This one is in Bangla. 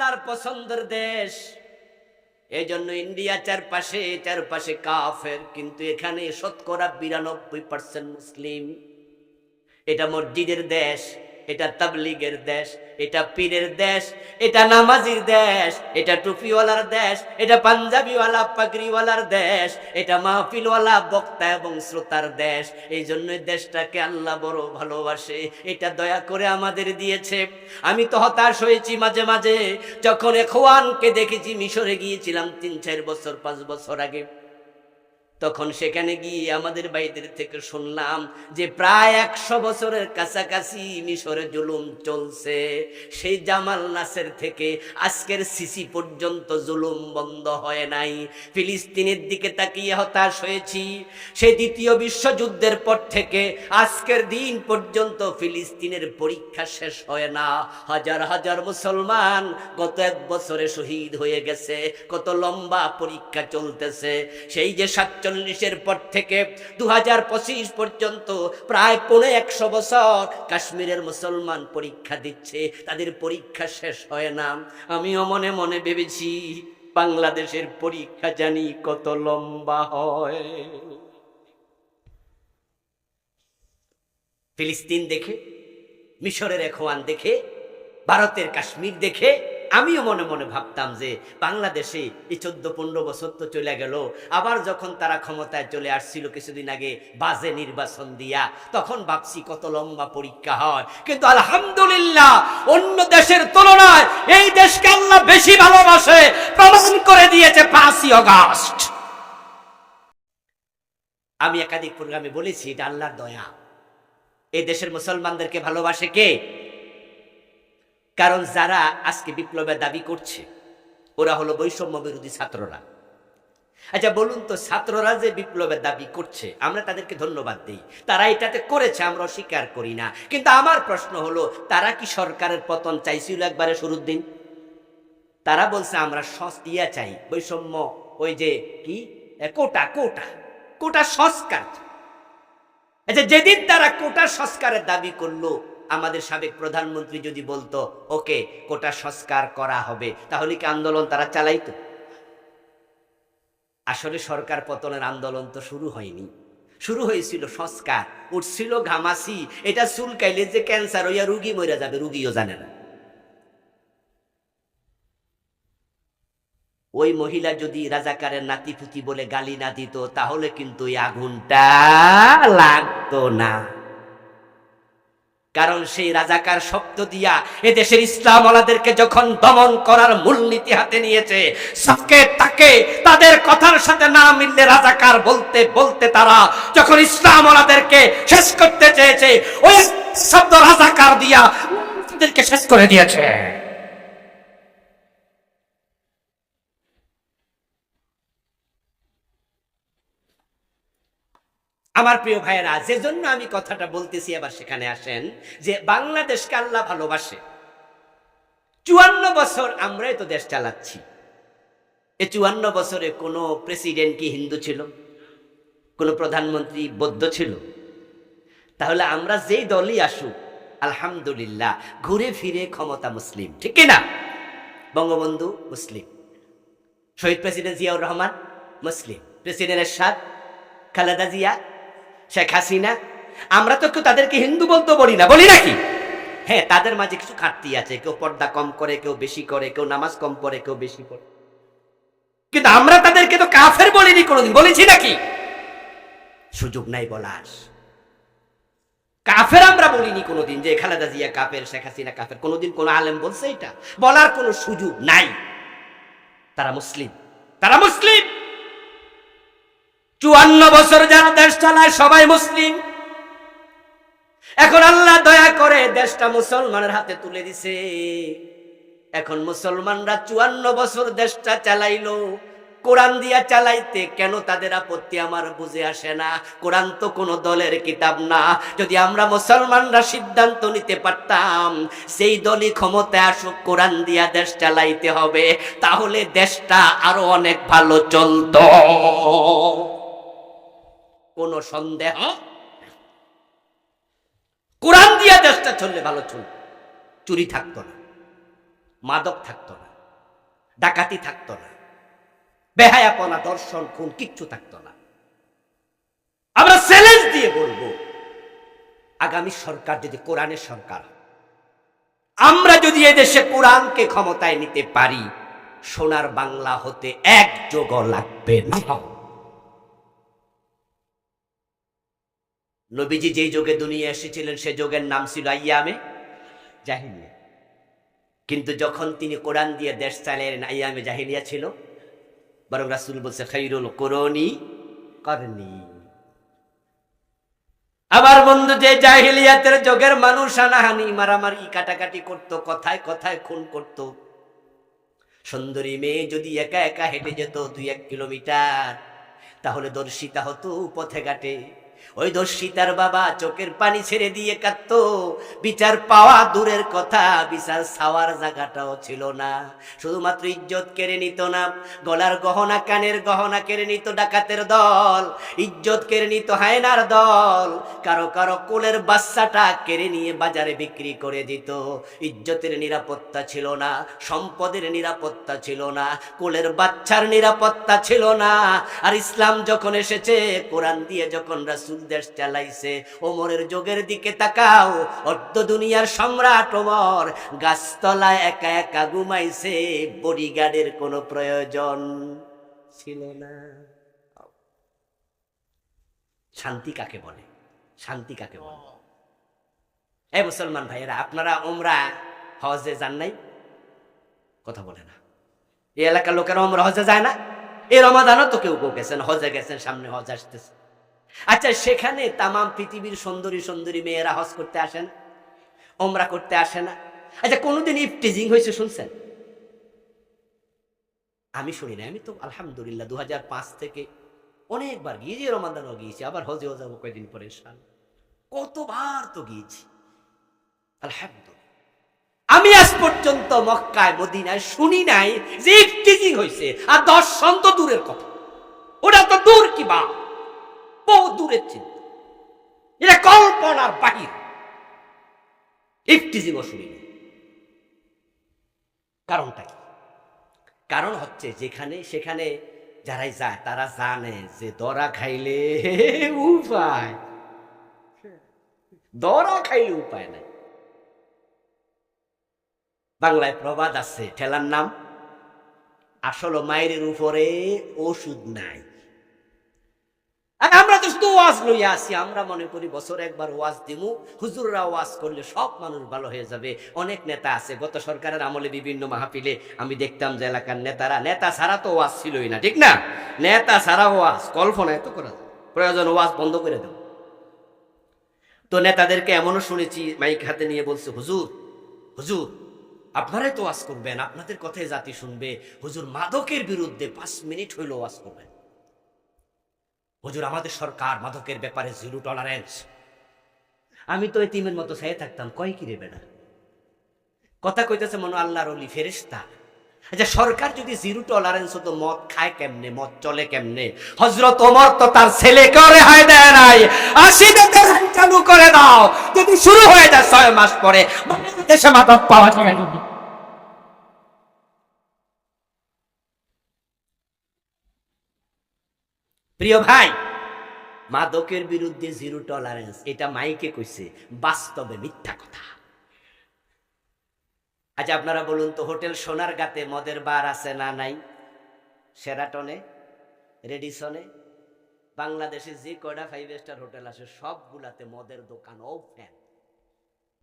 আল্লাহর পছন্দের দেশ। এই জন্য ইন্ডিয়া চারপাশে চারপাশে কাফের, কিন্তু এখানে শতকরা বিরানব্বই পার্সেন্ট মুসলিম। এটা মসজিদের দেশ। এটা তাবলিগের দেশ, এটা পীরের দেশ, এটা নামাজির দেশ, এটা টুপিওয়ালার দেশ, এটা পাঞ্জাবিওয়ালা, পাগড়িওয়ালার দেশ, এটা মাহফিলওয়ালা, বক্তা এবং শ্রোতার দেশ। এই জন্যই দেশটাকে আল্লাহ বড় ভালোবাসে, এটা দয়া করে আমাদের দিয়েছে। আমি তো হতাশ হয়েছি মাঝে মাঝে, যখন এখওয়ানকে দেখেছি, মিশরে গিয়েছিলাম তিন চার বছর, পাঁচ বছর আগে। তখন সেখানে গিয়ে আমাদের বাইদের থেকে শুনলাম যে প্রায় একশো বছরের কাছাকাছি মিশরে জুলুম চলছে। সেই জামাল নাসের থেকে আজকের সিসি পর্যন্ত জুলুম বন্ধ হয় নাই। ফিলিস্তিনের দিকে তাকিয়ে হতাশ হয়েছি। সেই দ্বিতীয় বিশ্বযুদ্ধের পর থেকে আজকের দিন পর্যন্ত ফিলিস্তিনের পরীক্ষা শেষ হয় না। হাজার হাজার মুসলমান গত এক বছরে শহীদ হয়ে গেছে, কত লম্বা পরীক্ষা চলতেছে। সেই যে সাতচল্লিশের পর থেকে দু পর্যন্ত প্রায় পৌনে একশো বছর কাশ্মীরের মুসলমান পরীক্ষা দিচ্ছে। তাদের পরীক্ষা শেষ হয় না। আমিও মনে মনে ভেবেছি বাংলাদেশের পরীক্ষা জানি কত লম্বা হয়। ফিলিস্তিন দেখে, মিশরের এখওয়ান দেখে, ভারতের কাশ্মীর দেখে আমিও মনে মনে ভাবতাম যে বাংলাদেশে এই চোদ্দ পনেরো বছর তো চলে গেল। আবার যখন তারা ক্ষমতায় চলে আসছিল কিছুদিন আগে বাজে নির্বাচন দিয়া, তখন ভাবছি কত লম্বা পরীক্ষা হয়। কিন্তু আলহামদুলিল্লাহ অন্য দেশের তুলনায় এই দেশকে আল্লাহ বেশি ভালোবাসে, প্রমাণ করে দিয়েছে পাঁচই অগাস্ট আমি একাধিক প্রোগ্রামে বলেছি, এটা আল্লাহর দয়া। এই দেশের মুসলমানদেরকে ভালোবাসে কে? কারণ যারা আজকে বিপ্লবের দাবি করছে, ওরা হলো বৈষম্য বিরোধী ছাত্ররা। আচ্ছা বলুন তো, ছাত্ররা যে বিপ্লবের দাবি করছে, আমরা তাদেরকে ধন্যবাদ দিই। তারা এটাতে করেছে, আমরা অস্বীকার করি না। কিন্তু আমার প্রশ্ন হলো, তারা কি সরকারের পতন চাইছিল একবারে শুরুর দিন? তারা বলছে, আমরা ইয়া চাই, বৈষম্য, ওই যে কি? কোটা কোটা কোটা সংস্কার। আচ্ছা যেদিন তারা কোটা সংস্কারের দাবি করল আমাদের সাবেক প্রধানমন্ত্রী যদি বলতো, ওকে, কোটা সংস্কার করা হবে, তাহলে কি আন্দোলন তারা চালাইতো? আসলে সরকার পতনের আন্দোলন তো শুরু হয়নি। শুরু হয়েছিল সংস্কার, উঠছিল ঘামাসি এটা চুলকাইলে যে ক্যান্সার হইয়া রুগী মরে যাবে, রুগীও জানে না। ওই মহিলা যদি রাজাকারের নাতিপুতি বলে গালি না দিত, তাহলে কিন্তু এই আগুনটা লাগতো না। কারণ সেই রাজাকার শব্দ দিয়া এদেশের ইসলাম ওলাদেরকে যখন দমন করার মূলনীতি হাতে নিয়েছে সবকে তাকে তাদের কথার সাথে না মিললে রাজাকার বলতে বলতে তারা যখন ইসলাম ওলাদেরকে শেষ করতে চেয়েছে, ওই শব্দ রাজাকার দিয়া তাদেরকে শেষ করে দিয়েছে। আমার প্রিয় ভাইয়েরা যে জন্য আমি কথাটা বলতেছি আবার সেখানে আসেন, যে বাংলাদেশকে আল্লাহ ভালোবাসে। চুয়ান্ন বছর আমরাই তো দেশ চালাচ্ছি। এ চুয়ান্ন বছরে কোনো প্রেসিডেন্ট কি হিন্দু ছিল? কোনো প্রধানমন্ত্রী বৌদ্ধ ছিল? তাহলে আমরা যেই দলই আসুক, আলহামদুলিল্লাহ, ঘুরে ফিরে ক্ষমতা মুসলিম, ঠিক না বঙ্গবন্ধু মুসলিম, শহীদ প্রেসিডেন্ট জিয়াউর রহমান মুসলিম, প্রেসিডেন্ট এরশাদ, খালেদা জিয়া শেখ হাসিনা, আমরা তো কেউ তাদেরকে হিন্দু বলতে বলি না, বলি নাকি? হ্যাঁ তাদের মাঝে কিছু ঘাটতি আছে, কেউ পর্দা কম করে, কেউ বেশি করে, কেউ নামাজ কম পড়ে, কেউ বেশি পড়ে। কিন্তু আমরা তাদেরকে তো কাফের বলিনি কোনোদিন, বলেছি নাকি? সুযোগ নাই বলার। কাফের আমরা বলিনি কোনোদিন যে খালেদা জিয়া কাফের, শেখ হাসিনা কাফের, কোনোদিন কোনো আলেম বলছে এটা? বলার কোনো সুযোগ নাই। তারা মুসলিম তারা মুসলিম। চুয়ান্ন বছর যারা দেশ চালায় সবাই মুসলিম। এখন আল্লাহ দয়া করে দেশটা মুসলমানের হাতে তুলে দিছে। এখন মুসলমানরা চুয়ান্ন বছর দেশটা চালাইলো। কোরআন দিয়া চালাইতে কেন তাদের আপত্তি আমার বুঝে আসে না। কোরআন তো কোনো দলের কিতাব না। যদি আমরা মুসলমানরা সিদ্ধান্ত নিতে পারতাম সেই দলই ক্ষমতায় আসুক, কোরআন দিয়া দেশ চালাইতে হবে, তাহলে দেশটা আরও অনেক ভালো চলতো। কোনো সন্দেহ? কোরআন দিয়া দেশটা চললে ভালো চলবে। চুরি থাকতো না। মাদক থাকতো না। ডাকাতি থাকতো না। বেহায়াপনা, দর্শন, খুন কিচ্ছু থাকতো না। আমরা চ্যালেঞ্জ দিয়ে বলব, আগামী সরকার যদি কোরআনের সরকার আমরা যদি এদেশে কোরআনকে ক্ষমতায় নিতে পারি, সোনার বাংলা হতে এক যোগ লাগবে না। নবীজি যেই যোগে দুনিয়া এসেছিলেন, সে যোগের নাম ছিল আইয়ামে জাহিলিয়া। কিন্তু যখন তিনি কোরআন দিয়ে দেশ চালালেন আইয়ামে জাহিলিয়া ছিল। বরং রাসুল বলছে খৈরুল করনি করনি। আবার বন্ধু, যে জাহিলিয়াতের যোগের মানুষ হানাহানি মারামারি, কাটাকাটি করত, কথায় কথায় খুন করত। সুন্দরী মেয়ে যদি একা একা হেঁটে যেত দুই এক কিলোমিটার, তাহলে দর্শিতা হতো পথে ঘাটে। ওই দর্শিতার বাবা চোখের পানি ছেড়ে দিয়ে কাঁদত। বিচার পাওয়া দূরের কথা, বিচার ছাওয়ার জায়গাটাও ছিল না। শুধুমাত্র ইজ্জত কেড়ে নিত না, গলার গহনা, কানের গহনা কেড়ে নিত ডাকাতের দল। ইজ্জত কেড়ে নিত হায়নার দল। কারও কারও কোলের বাচ্চাটা কেড়ে নিয়ে বাজারে বিক্রি করে দিত। ইজ্জতের নিরাপত্তা ছিল না, সম্পদের নিরাপত্তা ছিল না, কোলের বাচ্চার নিরাপত্তা ছিল না। আর ইসলাম যখন এসেছে, কোরআন দিয়ে যখন রাসূল দেশ চালাইছে। ওমরের যোগের দিকে তাকাও, অর্ধ দুনিয়ার সম্রাট ওমর গাছতলায় একা একা ঘুমাইছে, বডিগার্ডের কোনো প্রয়োজন ছিল না। শান্তি কাকে বলে? শান্তি কাকে বলে? এই মুসলমান ভাইয়েরা, আপনারা ওমরা হজে যান নাই? কথা বলে না। এই এলাকার লোকেরা ওমরা হজে যায় না? এই রমাদানও তো কেউ কেউ গেছেন, হজে গেছেন, সামনে হজ আসতেছে। আচ্ছা সেখানে তামাম পৃথিবীর সুন্দরী সুন্দরী মেয়েরা হজ করতে আসে না ওমরা করতে আসে না। আচ্ছা কোনোদিন ইফটিজিং হয়েছে শুনছেন? আমি শুনি না আমি তো আলহামদুলিল্লাহ দু থেকে অনেকবার গিয়েছি, রমাদানও গিয়েছি, আবার হজেও যাব কয়েকদিন পরে সাল কতবার তো গিয়েছি। আমি আজ পর্যন্ত মক্কায়, মদিনায় শুনি নাই যে ইফটিজিং হয়েছে, আর দর্শন তো দূরের কথা। ওটা তো দূর কি বা বহু দূরের চিন্তা। এটা কল্পনার বাহির। ইফটিজিংও শুনিনি কারণটা কি? কারণ হচ্ছে যেখানে সেখানে যারাই যায়, তারা জানে যে দরা খাইলে উপায়। দরা খাইলে উপায় নাই। বাংলায় প্রবাদ আছে, ঠেলার নাম, আসল মায়ের উপরে ওষুধ নাই। আর আমরা তো শুধু ওয়াজ লইয়া আসি, আমরা মনে করি বছর একবার ওয়াজ দিমু। হুজুররা ওয়াজ করলে সব মানুষ ভালো হয়ে যাবে। অনেক নেতা আছে, গত সরকারের আমলে বিভিন্ন মাহফিলে আমি দেখতাম যে এলাকার নেতারা, নেতা ছাড়া তো ওয়াজ ছিলই না, ঠিক না? নেতা ছাড়া ওয়াজ, কল্পনায় তো করা যায়। প্রয়োজন ওয়াজ বন্ধ করে দেব তো নেতাদেরকে এমনও শুনেছি, মাইক হাতে নিয়ে বলছে, হুজুর হুজুর, আপনারাই তো ওয়াজ করবেন, আপনাদের কথাই জাতি শুনবে। হুজুর মাদকের বিরুদ্ধে পাঁচ মিনিট হইল ওয়াজ করবেন। হুজুর, আমাদের সরকার মাদকের ব্যাপারে জিরো টলারেন্স আমি তো এতিমের মতো চাই থাকতাম, কয় কি রে বেটা কথা কইতেছে মনে হয় আল্লাহর অলি ফেরেস্তা আচ্ছা সরকার যদি জিরো টলারেন্স হতো, মদ খায় কেমনে, মদ চলে কেমনে? হজরত ওমর তো তার ছেলেকে রেহাই দেয় নাই। আশি দেশের চালু করে দাও। যদি শুরু হয়ে যায় ছয় মাস পরে দেশে মাদক পাওয়া যাবে। প্রিয় ভাই, মাদকের বিরুদ্ধে জিরো টলারেন্স এটা মাইকে কইছে, বাস্তবে মিথ্যা কথা। আচ্ছা আপনারা বলুন তো, হোটেল সোনার গাতে মদের বার আছে না নাই? সেরাটনে রেডিসনে বাংলাদেশে যে কয়টা ফাইভ স্টার হোটেল আছে, সবগুলাতে মদের দোকান ও ফ্যান